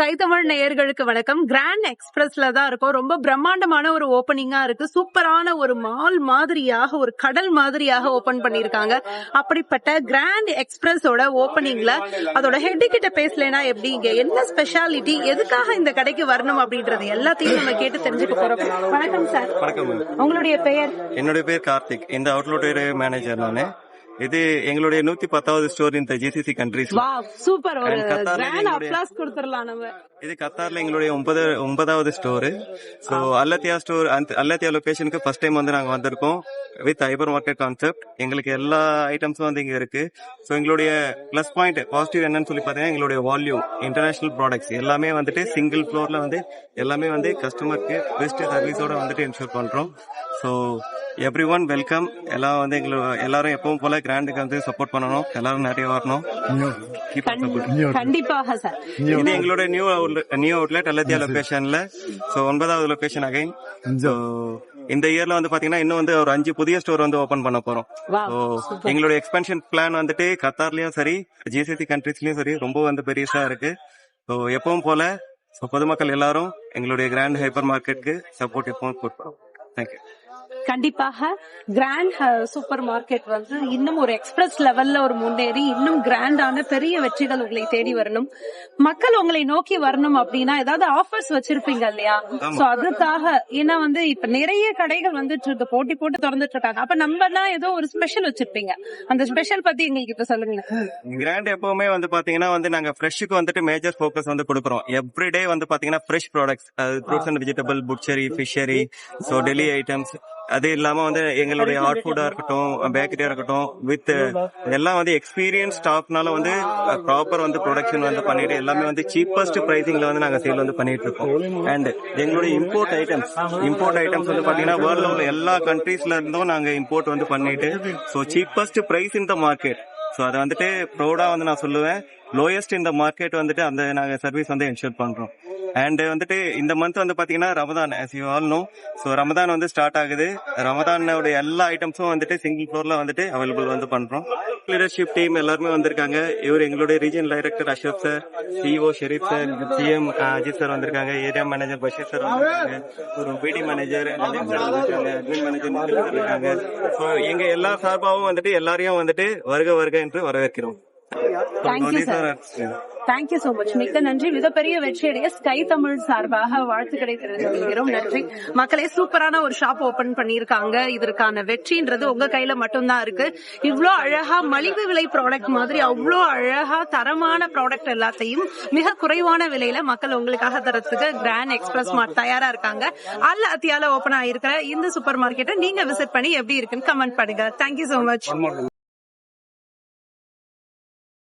கைத்தமிழ் நேயர்களுக்கு வணக்கம். கிராண்ட் எக்ஸ்பிரஸ்ல தான் இருக்கோம். ரொம்ப பிரம்மாண்டமான ஒரு ஓபனிங்கா இருக்கு. சூப்பரான ஒரு மால் மாதிரியாக ஒரு கடல் மாதிரியாக ஓபன் பண்ணிருக்காங்க அப்படிப்பட்ட கிராண்ட் எக்ஸ்பிரஸோட ஓபனிங்ல அதோட ஹெட் கிட்ட பேசலைன்னா எப்படி? இங்க என்ன ஸ்பெஷாலிட்டி எதுக்காக இந்த கடைக்கு வரணும் அப்படின்றது எல்லாத்தையும் நம்ம கேட்டு தெரிஞ்சுக்க போறோம். வணக்கம் சார் வணக்கம் உங்களுடைய பெயர்? என்னுடைய பேர் கார்த்திக். இந்த அவுட்லெட் மேனேஜர் நானு. இது எங்களுடைய நூத்தி பத்தாவது ஸ்டோர் இந்த ஜிசிசி கண்ட்ரிஸ் சூப்பர் ஒரு கொடுத்துடலாம் நம்ம. இது கத்தார்ல எங்களுடைய ஒன்பது ஒன்பதாவது ஸ்டோர் சோ அல்லத்தியா ஸ்டோர் அல்லத்தியா லொகேஷனுக்கு ஃபர்ஸ்ட் டைம் வந்து நாங்க வந்திருக்கோம் வித் ஹைபர் மார்க்கெட் கான்செப்ட் எங்களுக்கு எல்லா ஐட்டம்ஸும் வந்து இங்க இருக்கு. சோ எங்களுடைய பிளஸ் பாயிண்ட் பாசிட்டிவ் என்னன்னு சொல்லி பாத்தீங்கன்னா எங்களுடைய வால்யூம் இன்டர்நேஷனல் ப்ராடக்ட்ஸ் எல்லாமே வந்துட்டு சிங்கிள் ஃப்ளோர்ல வந்து எல்லாமே வந்து கஸ்டமருக்கு பெஸ்ட் சர்வீஸோட வந்துட்டு இன்ஷூர் பண்றோம். சோ எவ்ரி ஒன் வெல்கம் எல்லாம் வந்து எங்களோட எல்லாரும் எப்பவும் போல கிராண்டுக்கு வந்து சப்போர்ட் பண்ணணும். எல்லாரும் நிறைய வரணும். கண்டிப்பாக சார் இது எங்களோட நியூ நியூ அவுட்லெட் அல்லத்தியா லொகேஷன்ல சோ ஒன்பதாவது லொகேஷன் அகைன் சோ இந்த இயர்ல வந்து பாத்தீங்கன்னா இன்னும் வந்து ஒரு அஞ்சு புதிய ஸ்டோர் வந்து ஓபன் பண்ண போறோம். எங்களுடைய எக்ஸ்பென்ஷன் பிளான் வந்துட்டு கத்தார்லயும் சரி ஜிசிசி கண்ட்ரீஸ்லயும் சரி ரொம்ப வந்து பெருசா இருக்கு. சோ எப்பவும் போல பொதுமக்கள் எல்லாரும் எங்களுடைய கிராண்ட் ஹைப்பர் மார்க்கெட்டுக்கு சப்போர்ட் எப்பவும் கொடுப்போம் தேங்க்யூ கண்டிப்பாக கிராண்ட் சூப்பர் மார்க்கெட் வந்து இன்னும் ஒரு எக்ஸ்பிரஸ் லெவல்ல ஒரு முன்னேறி இன்னும் கிராண்டான பெரிய வெற்றிகள் உங்களை தேடி வரணும். மக்கள் உங்களை நோக்கி வரணும் அப்படின்னா ஏதாவது ஆஃபர்ஸ் வச்சிருப்பீங்க இல்லையா? சோ அதுக்காக ஏன்னா வந்து இப்ப நிறைய கடைகள் வந்துட்டு இருக்கு போட்டி போட்டு திறந்துட்டு இருக்காங்க அப்ப நம்மனா ஏதோ ஒரு ஸ்பெஷல் வச்சிருப்பீங்க. அந்த ஸ்பெஷல் பத்தி எங்களுக்கு இப்ப சொல்லுங்க கிராண்ட் எப்பவுமே வந்து பாத்தீங்கன்னா வந்து நாங்க ஃப்ரெஷ்ஷுக்கு வந்துட்டு மேஜர் ஃபோக்கஸ் வந்து கொடுக்குறோம். எவ்ரிடே வந்து பாத்தீங்கன்னா fresh products fruits and vegetable butchery fishery so deli items அது இல்லாம வந்து எங்களுடைய ஹாட் ஃபுட்டா இருக்கட்டும் பேக்கரியா இருக்கட்டும் வித் எல்லாம் வந்து எக்ஸ்பீரியன்ஸ் ஸ்டாஃப்னால வந்து ப்ராப்பர் வந்து ப்ரொடக்ஷன் வந்து பண்ணிட்டு எல்லாமே வந்து சீப்பஸ்ட் பிரைசிங்ல வந்து நாங்க சேல் வந்து பண்ணிட்டு இருக்கோம். அண்ட் எங்களுடைய இம்போர்ட் ஐட்டம்ஸ் இம்போர்ட் ஐட்டம்ஸ் வந்து பாத்தீங்கன்னா வேர்ல்ட்ல உள்ள எல்லா கண்ட்ரீஸ்ல இருந்தும் நாங்க இம்போர்ட் வந்து பண்ணிட்டு so cheapest price in the market so அதை வந்துட்டு ப்ரௌடா வந்து நான் சொல்லுவேன். லோயஸ்ட் இந்த மார்க்கெட் வந்துட்டு அந்த நாங்க சர்வீஸ் வந்து என்ஷூர் பண்றோம். அண்ட் வந்துட்டு இந்த மந்த் வந்து பாத்தீங்கன்னா Ramadan as you all know. So Ramadan வந்து ஸ்டார்ட் ஆகுது. ரமதானோட எல்லா ஐட்டம்ஸும் வந்துட்டு சிங்கிள் ஃப்ளோர்ல வந்துட்டு அவைலபிள் வந்து பண்றோம். லீடர்ஷிப் டீம் எல்லாருமே வந்திருக்காங்க. இவர் எங்களுடைய region director Ashok sir CO Sharif sir CM Ajith sir வந்திருக்காங்க. ஏரியா மேனேஜர் பஷீர் சார் வந்திருக்காங்க. ஒரு பிடி மேனேஜர் அட்மின் மேனேஜர் வந்திருக்காங்க. ஸோ எங்க எல்லா சார்பாகவும் வந்துட்டு எல்லாரையும் வந்துட்டு வருக வருக என்று வரவேற்கிறோம். Sir. தேங்க்யூ சோ மச் மிக்க நன்றி. மிகப்பெரிய வெற்றியடைய ஸ்கை தமிழ் சார்பாக வாழ்த்துக்களை தெரிவிக்கிறோம் நன்றி. மக்களே சூப்பரான ஒரு ஷாப் ஓபன் பண்ணிருக்காங்க இதற்கான வெற்றின்றது உங்க கையில மட்டும்தான் இருக்கு. இவ்வளவு அழகா மலிவு விலை ப்ராடக்ட் மாதிரி அவ்வளோ அழகா தரமான ப்ராடக்ட் எல்லாத்தையும் மிக குறைவான விலையில மக்கள் உங்களுக்காக தரத்துக்கு கிராண்ட் எக்ஸ்பிரஸ் மார்ட் தயாரா இருக்காங்க. அல்ல அத்தியால ஓபன் ஆயிருக்கிற இந்த சூப்பர் மார்க்கெட்டை நீங்க விசிட் பண்ணி எப்படி இருக்குன்னு கமெண்ட் பண்ணுங்க. Thank you so much